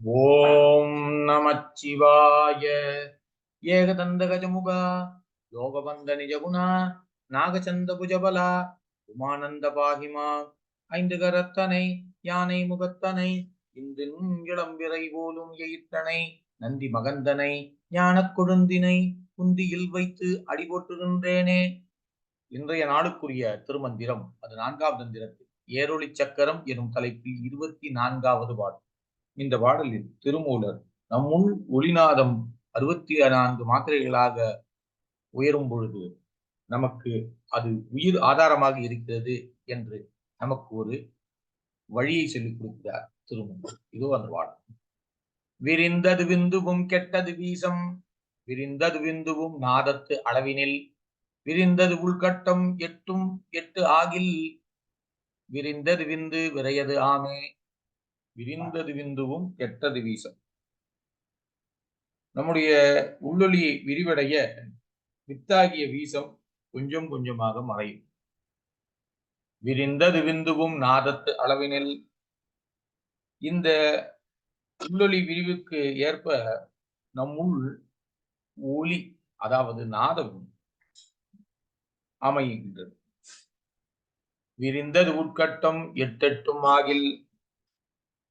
ஓம் நமச்சிவாய. ஏகதந்த கஜமுக யோகபந்த நிஜகுணா நாகச்சந்த புஜபலா உமானந்த பாகிமா ஐந்து கரத்தனை யானை முகத்தனை இந்தின் இளம்பிறை போலும் எயிற்றனை நந்தி மகந்தனை ஞானக் கொழுந்தினை குந்தியில் வைத்து அடிபோட்டுகின்றேனே. இன்றைய நாளுக்குரிய திருமந்திரம் அது நான்காம் தந்திரத்தில் ஏரொளி சக்கரம் எனும் தலைப்பில் இருபத்தி நான்காவது பாடல் இந்த பாடலில் திருமூலர் நம்முள் ஒளிநாதம் அறுபத்தி நான்கு மாத்திரைகளாக உயரும் பொழுது நமக்கு அது உயிர் ஆதாரமாக இருக்கிறது என்று நமக்கு ஒரு வழியை சொல்லிக் கொடுக்கிறார் திருமூலர். இதோ அந்த பாடல். விரிந்தது விந்துவும் கெட்டது வீசம் விரிந்தது விந்துவும் நாதத்து அளவினில் விரிந்தது உள்கட்டம் எட்டும் எட்டு ஆகில் விரிந்தது விந்து விரையது ஆமே. விரிந்தது விந்துவும் கெட்டது வீசம். நம்முடைய உள்ளொலியை விரிவடைய வித்தாகிய வீசம் கொஞ்சம் கொஞ்சமாக மறையும். விரிந்தது விந்துவும் நாதத்து அளவினில் இந்த உள்ளொலி விரிவுக்கு ஏற்ப நம்முள் ஒளி அதாவது நாதம் அமைகின்றது. விரிந்தது உட்கட்டம் எட்டெட்டும் ஆகில்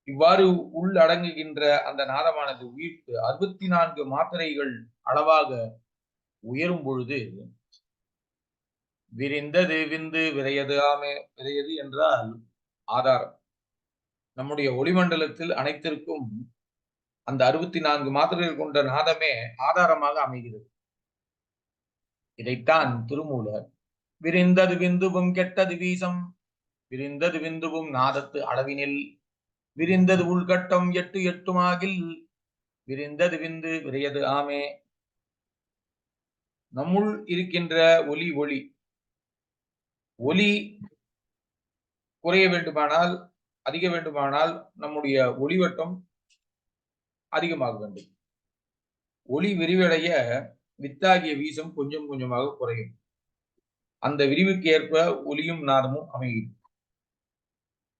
இவ்வாறு உள்ளடங்குகின்ற அந்த நாதமானது உயிர்த்து அறுபத்தி நான்கு மாத்திரைகள் அளவாக உயரும் பொழுது விரிந்தது விந்து விரையது ஆமே விரையது என்றால் ஆதாரம். நம்முடைய ஒளிமண்டலத்தில் அனைத்திற்கும் அந்த அறுபத்தி நான்கு மாத்திரைகள் கொண்ட நாதமே ஆதாரமாக அமைகிறது. இதைத்தான் திருமூலர் விரிந்தது விந்துவும் கெட்டது வீசம் விரிந்தது விந்துவும் நாதத்து அளவினில் விரிந்தது உள்கட்டம் எட்டு எட்டுமாகில் விரிந்தது விந்து விரையது ஆமே. நம்முள் இருக்கின்ற ஒலி ஒளி. ஒலி குறைய வேண்டுமானால் அதிக வேண்டுமானால் நம்முடைய ஒளிவட்டம் அதிகமாக வேண்டும். ஒளி விரிவடைய வித்தாகிய வீசம் கொஞ்சம் கொஞ்சமாக குறையும். அந்த விரிவுக்கு ஏற்ப ஒளியும் நாதமும் அமையும்.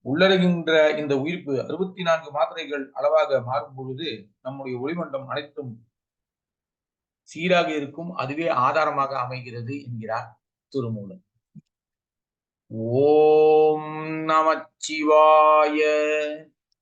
உள்ளடகின்ற இந்த உயிர்ப்பு அறுபத்தி நான்கு மாத்திரைகள் அளவாக மாறும் பொழுது நம்முடைய ஒளிமண்டம் அனைத்தும் சீராக இருக்கும். அதுவே ஆதாரமாக அமைகிறது என்கிறார் திருமூலன் ஓம் நமச்சிவாய